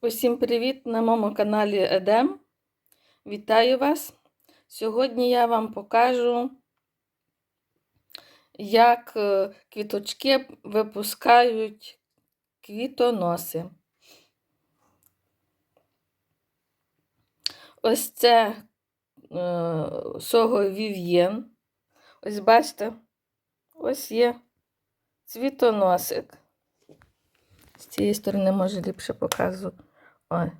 Усім привіт на моєму каналі Едем. Вітаю вас! Сьогодні я вам покажу, як е, квіточки випускають квітоноси. Ось це е, сого Вів'єн. Ось бачите, ось є цвітоносик. З цієї сторони може ліпше показую. Ой.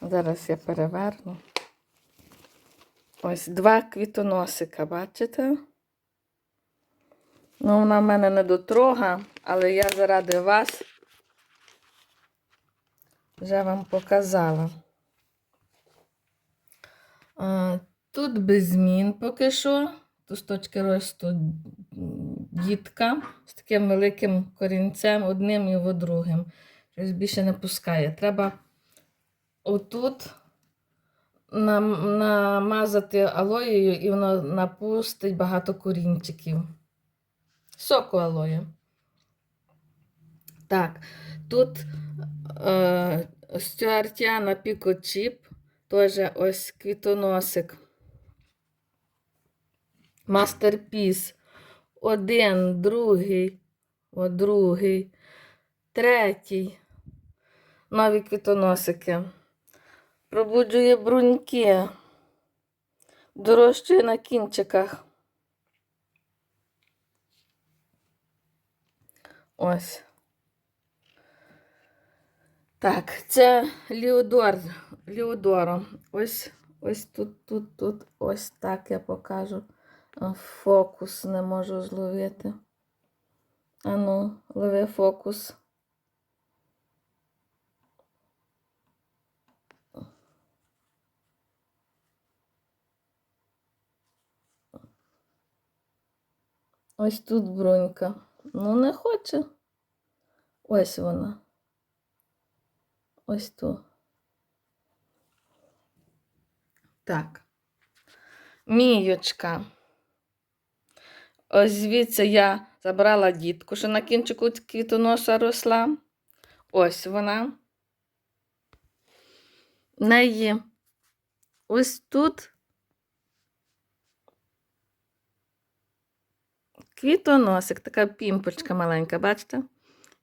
Зараз я переверну. Ось два квітоносика, бачите? Ну, вона в мене не дотрога, але я заради вас вже вам показала. А, Тут без змін поки що. З точки росту дітка з таким великим корінцем, одним і другим. Щось більше не пускає. Треба отут намазати алоєю, і воно напустить багато корінчиків. Соку алоє. Так, тут е, Стюартіана Пікочіп, теж ось квітоносик. Мастерпіс. Один, другий, о, другий, третій. Нові квітоносики. Пробуджує бруньки. Дорожчує на кінчиках. Ось. Так, це Ліодор. Ліодоро. Ось, ось тут, тут, тут, ось так я покажу. Фокус не можу зловити. Ану, лови фокус. Ось тут брунька. Ну, не хоче. Ось вона. Ось тут. Так. Міючка. Ось звідси я забрала дітку, що на кінчику квітоноса росла. Ось вона. Неї ось тут квітоносик, така пімпочка маленька, бачите?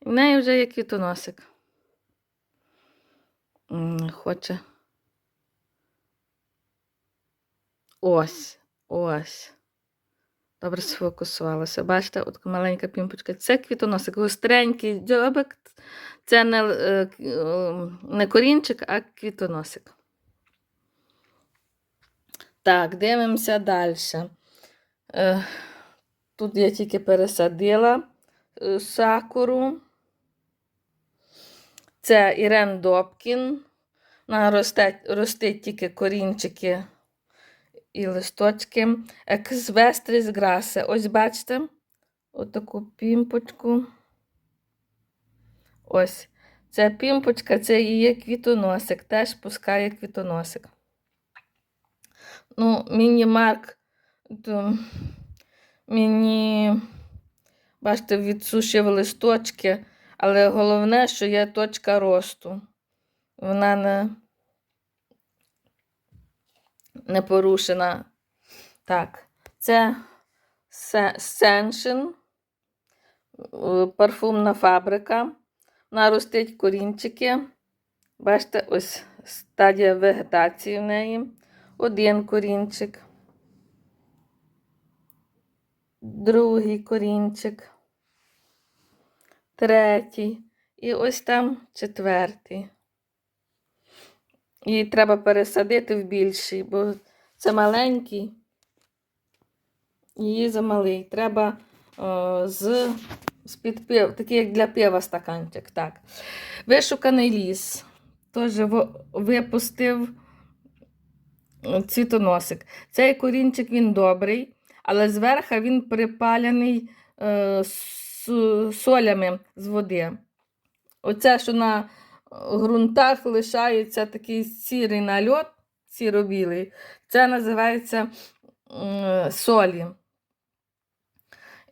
В неї вже є квітоносик. Хоче. Ось, ось. Добре сфокусувалося. Бачите, от маленька пімпочка. Це квітоносик, гостренький дзьобик. Це не, е, е, не корінчик, а квітоносик. Так, дивимося далі. Е, Тут я тільки пересадила сакуру. Це Ірен Добкін. Вона росте, ростить тільки корінчики і листочки. Екзвестріс грасе. Ось бачите, отаку пімпочку. Ось. Ця пімпочка, це є квітоносик, теж пускає квітоносик. Ну, міні-марк, мені, бачите, відсушив листочки, але головне, що є точка росту. Вона не, не порушена. Так, це Сеншин, парфумна фабрика. Вона ростить корінчики. Бачите, ось стадія вегетації в неї. Один корінчик. Другий корінчик. Третій. І ось там четвертий. Її треба пересадити в більший, бо це маленький. Її замалий. Треба о, з, з-під пив, такий як для пива стаканчик. Так. Вишуканий ліс. Теж випустив е, цвітоносик. Цей корінчик він добрий, але зверху він припалений е, солями з води. Оце, що на ґрунтах лишається такий сірий нальот, сіро-білий, це називається солі.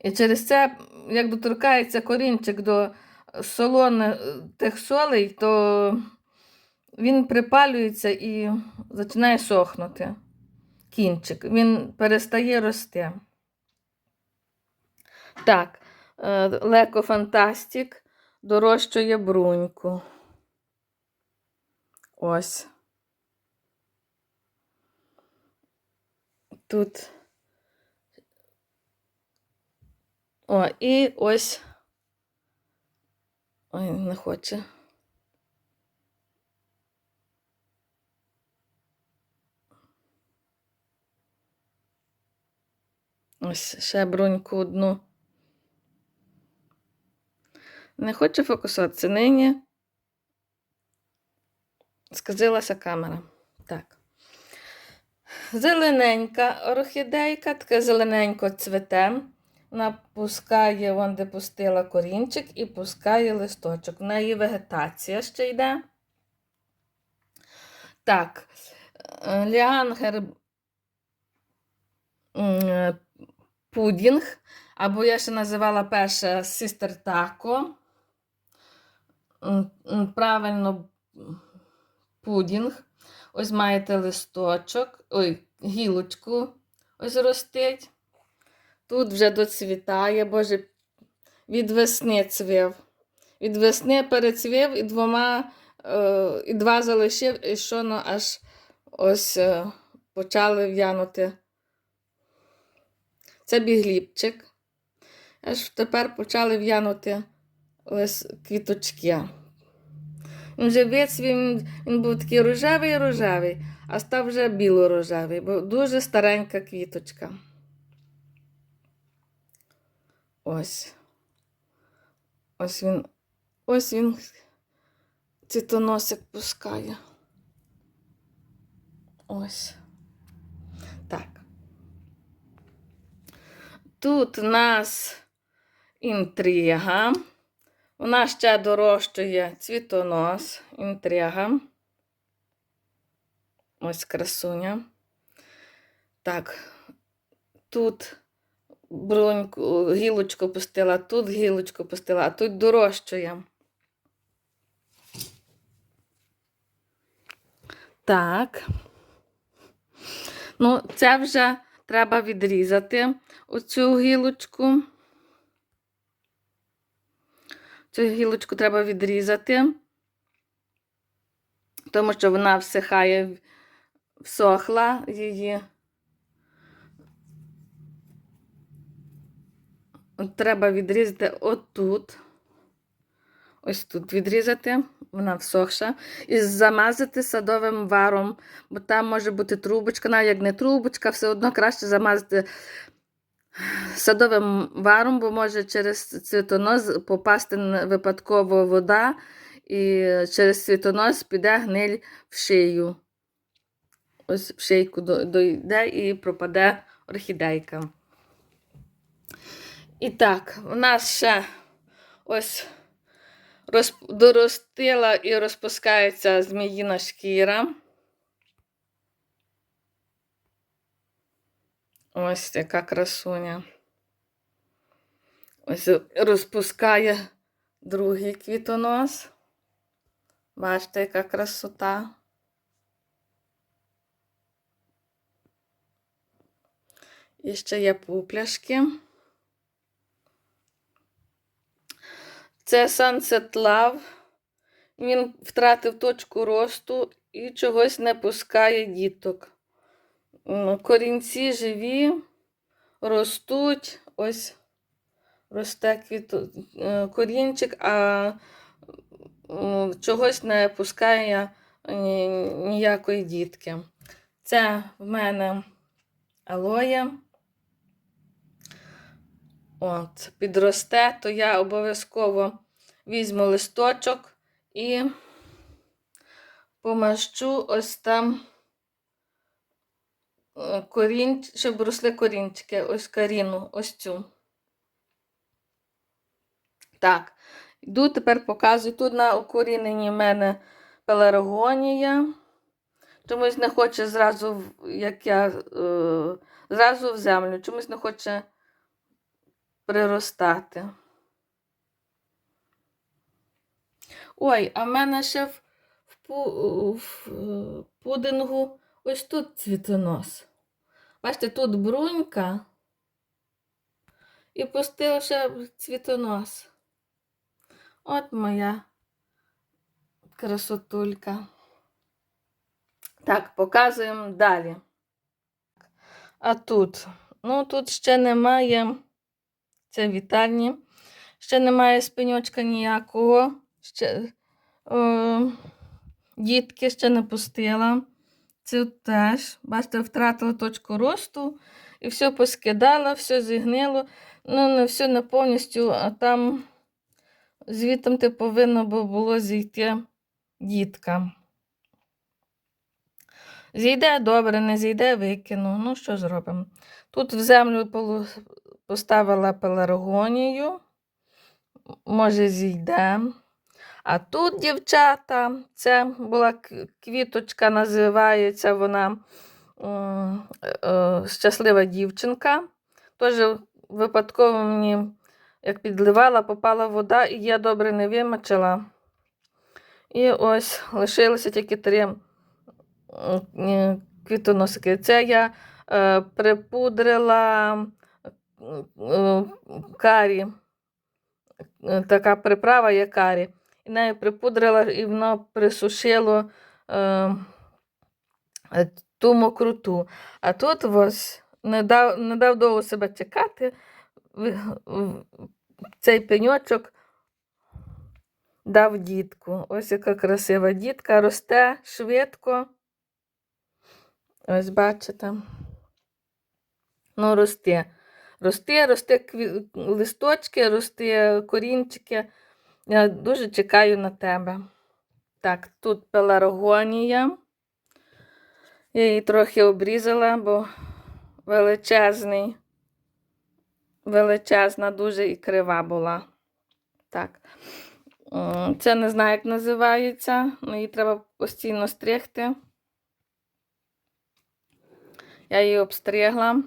І через це, як доторкається корінчик до солоних тих солей, то він припалюється і починає сохнути. Кінчик. Він перестає рости. Так, е, Леко Фантастік дорощує бруньку. Ось. Тут. О, і ось. Ой, не хоче. Ось ще бруньку одну. Не хоче фокусуватися. Нині сказилася камера. Так. Зелененька орхідейка, таке зелененько цвете. Вона пускає, вон де пустила корінчик і пускає листочок. В неї вегетація ще йде. Так, е, ліангер е, пудінг, або я ще називала перше сістер тако. Правильно, пудінг. Ось маєте листочок, ой, гілочку ось ростить. Тут вже доцвітає, боже, від весни цвів. Від весни перецвів і двома, е, і два залишив, і що ну, аж ось е, почали в'янути. Це бігліпчик. Аж тепер почали в'янути квіточки. Він вже вицвів, він, був такий рожевий рожевий, а став вже біло-рожевий, бо дуже старенька квіточка. Ось. Ось він. Ось він цвітоносик пускає. Ось. Так. Тут у нас інтрига. Вона ще дорожчує цвітонос, інтрига. Ось красуня. Так, тут броньку, гілочку пустила, тут гілочку пустила, а тут дорожчує. Так. Ну, це вже треба відрізати оцю гілочку. Цю гілочку треба відрізати, тому що вона всихає, всохла її. Треба відрізати отут. Ось тут відрізати, вона всохша. І замазати садовим варом, бо там може бути трубочка, навіть як не трубочка, все одно краще замазати садовим варом, бо може через цвітонос попасти випадково вода, і через цвітонос піде гниль в шию. Ось в шийку до- дойде і пропаде орхідейка. І так, у нас ще ось розп- доростила і розпускається зміїна шкіра. Ось яка красуня. Ось розпускає другий квітонос. Бачите, яка красота. І ще є пупляшки. Це Sunset Love. Він втратив точку росту і чогось не пускає діток. Корінці живі, ростуть, ось росте квіто, е, корінчик, а чогось не пускає ніякої дітки. Це в мене алоє. От, підросте, то я обов'язково візьму листочок і помащу ось там е, корінь, щоб росли корінчики, ось коріну, ось цю. Так, йду тепер показую. Тут на укоріненні в мене пеларгонія. Чомусь не хоче зразу, як я, е, зразу в землю, чомусь не хоче приростати. Ой, а в мене ще в, в, пу- в е, пудингу ось тут цвітонос. Бачите, тут брунька і пустив ще цвітонос. От моя красотулька. Так, показуємо далі. А тут, ну тут ще немає, це вітальні, ще немає спиньочка ніякого. Ще, о, дітки ще не пустила. Це теж, бачите, втратила точку росту і все поскидала, все зігнило. Ну, не все не повністю, а там звітом ти повинно було зійти дітка. Зійде добре, не зійде, викину. Ну, що зробимо? Тут в землю поставила пеларгонію, може, зійде. А тут, дівчата, це була квіточка, називається вона е, е, щаслива дівчинка. Теж випадково мені, як підливала, попала вода, і я добре не вимочила. І ось лишилося тільки три квітоносики. Це я е, припудрила е, карі. Е, Така приправа є карі. І нею припудрила, і воно присушило е, е, ту мокроту. А тут ось не дав, не дав довго себе чекати. Цей пеньочок дав дітку. Ось яка красива дітка, росте швидко. Ось бачите. Ну, росте. Росте, росте листочки, росте корінчики. Я дуже чекаю на тебе. Так, тут пеларгонія. Я її трохи обрізала, бо величезний, величезна, дуже і крива була. Так. Це не знаю, як називається, але її треба постійно стригти. Я її обстригла.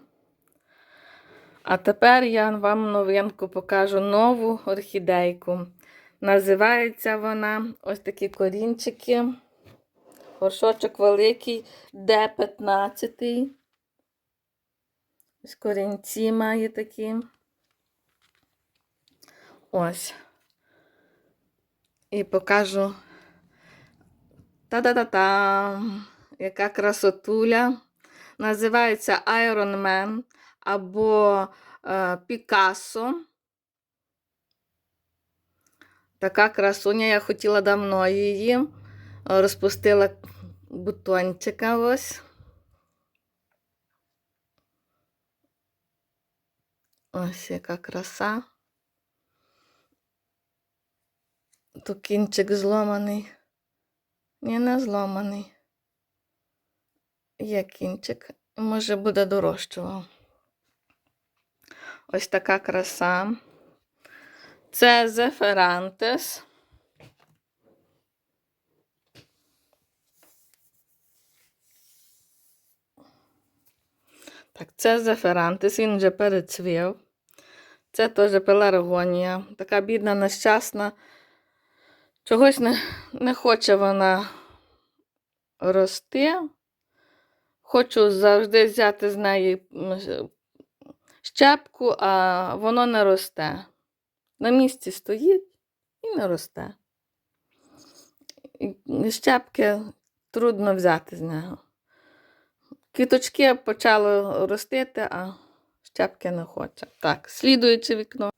А тепер я вам новинку покажу нову орхідейку. Називається вона ось такі корінчики. Горшочок великий, Д15. Ось корінці має такі. Ось. І покажу. Та-да-да-та! Яка красотуля. Називається Iron Man або е, Пікассо. Така красуня, я хотіла давно її. Розпустила бутончика ось. Ось яка краса. Тут кінчик зломаний. Ні, не зломаний. Є кінчик. Може буде дорожчого. Ось така краса. Це зеферантес. Так, це зеферантис, він вже перецвів. Це теж пеларгонія. Така бідна, нещасна. Чогось не, не хоче вона рости. Хочу завжди взяти з неї щепку, а воно не росте. На місці стоїть і не росте. Щепки трудно взяти з нього. Квіточки почали ростити, а щепки не хоче. Так, слідуюче вікно.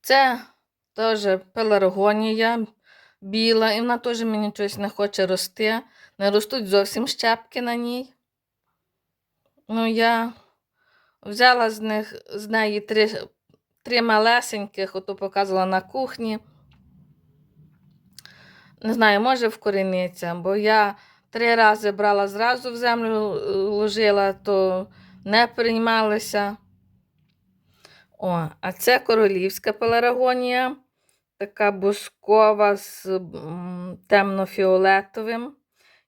Це теж пеларгонія біла, і вона теж мені щось не хоче рости. Не ростуть зовсім щепки на ній. Ну, я взяла з них з неї три, три малесеньких, ото показувала на кухні. Не знаю, може вкоріниться, бо я три рази брала зразу в землю, ложила, то не приймалися. О, а це королівська пеларагонія, така бускова з темно-фіолетовим.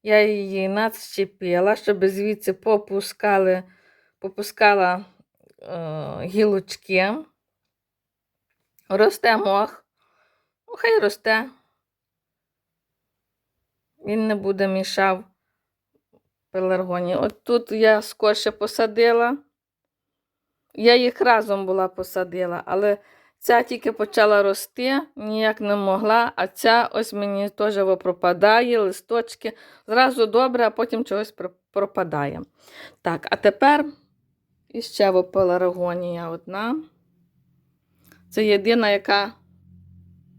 Я її надщепила, щоб звідси попускали, попускала е, гілочки. Росте мох. Ну, хай росте. Він не буде мішав пеларгонії. От тут я скорше посадила. Я їх разом була посадила, але ця тільки почала рости, ніяк не могла, а ця ось мені теж пропадає, листочки. Зразу добре, а потім чогось пропадає. Так, а тепер іще пеларгонія одна. Це єдина, яка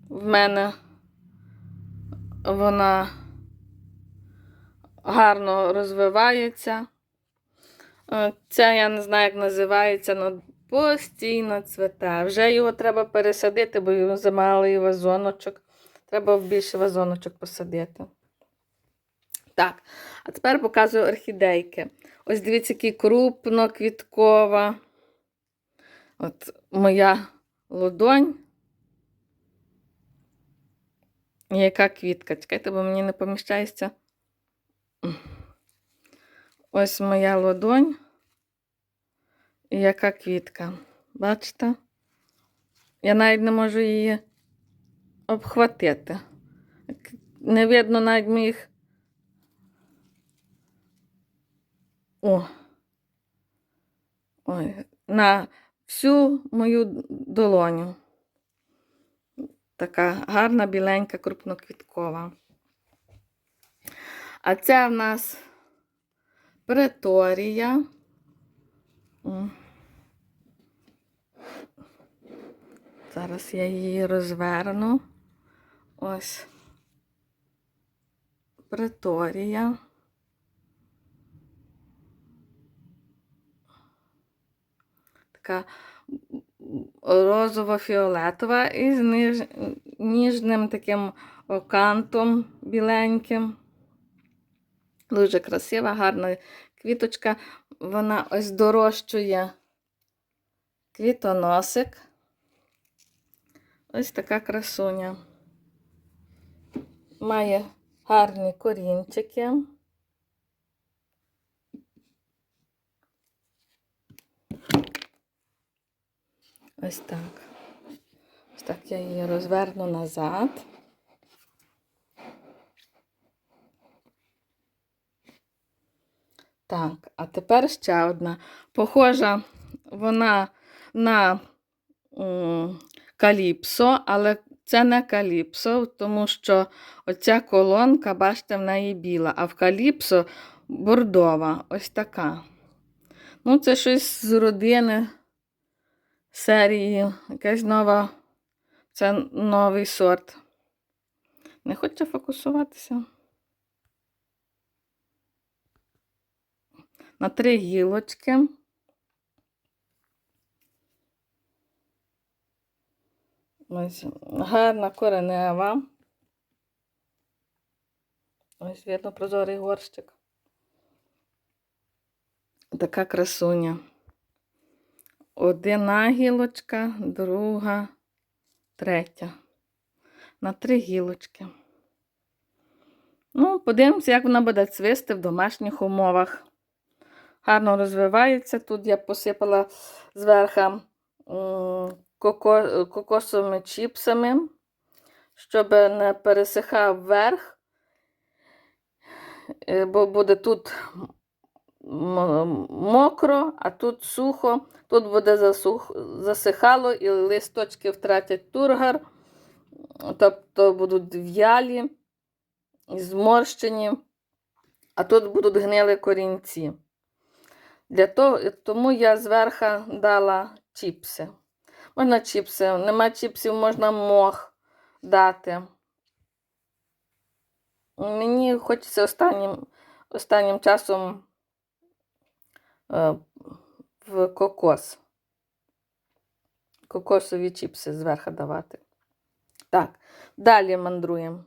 в мене вона гарно розвивається. Е, Ця я не знаю, як називається, але постійно цвете. Вже його треба пересадити, бо замалий вазоночок. Треба більше вазоночок посадити. Так, а тепер показую орхідейки. Ось дивіться, який крупноквіткова. От моя лодонь. Яка квітка? Чекайте, бо мені не поміщається. Ось моя ладонь. І яка квітка. Бачите? Я навіть не можу її обхватити. Не видно навіть моїх. О. Ой, на всю мою долоню. Така гарна, біленька, крупноквіткова. А це в нас преторія. Зараз я її розверну. Ось. Преторія. Така розово-фіолетова і з ніж... ніжним таким окантом біленьким. Дуже красива, гарна квіточка. Вона ось дорощує квітоносик. Ось така красуня. Має гарні корінчики. Ось так. Ось так я її розверну назад. Так, а тепер ще одна. Похожа вона на каліпсо, але це не каліпсо, тому що оця колонка, бачите, в неї біла, а в каліпсо бордова. Ось така. Ну, це щось з родини серії. Якась нова, це новий сорт. Не хоче фокусуватися. На три гілочки. Ось гарна коренева. Ось видно прозорий горщик. Така красуня. Одна гілочка, друга, третя. На три гілочки. Ну, подивимося, як вона буде цвісти в домашніх умовах. Гарно розвивається. Тут я посипала зверху коко, кокосовими чіпсами, щоб не пересихав верх, Е, бо буде тут мокро, а тут сухо, тут буде засух, засихало і листочки втратять тургар, тобто будуть в'ялі, зморщені, а тут будуть гнили корінці. Для того, тому я зверху дала чіпси. Можна чіпси, нема чіпсів, можна мох дати. Мені хочеться останнім, останнім часом е, в кокос. Кокосові чіпси зверху давати. Так, далі мандруємо.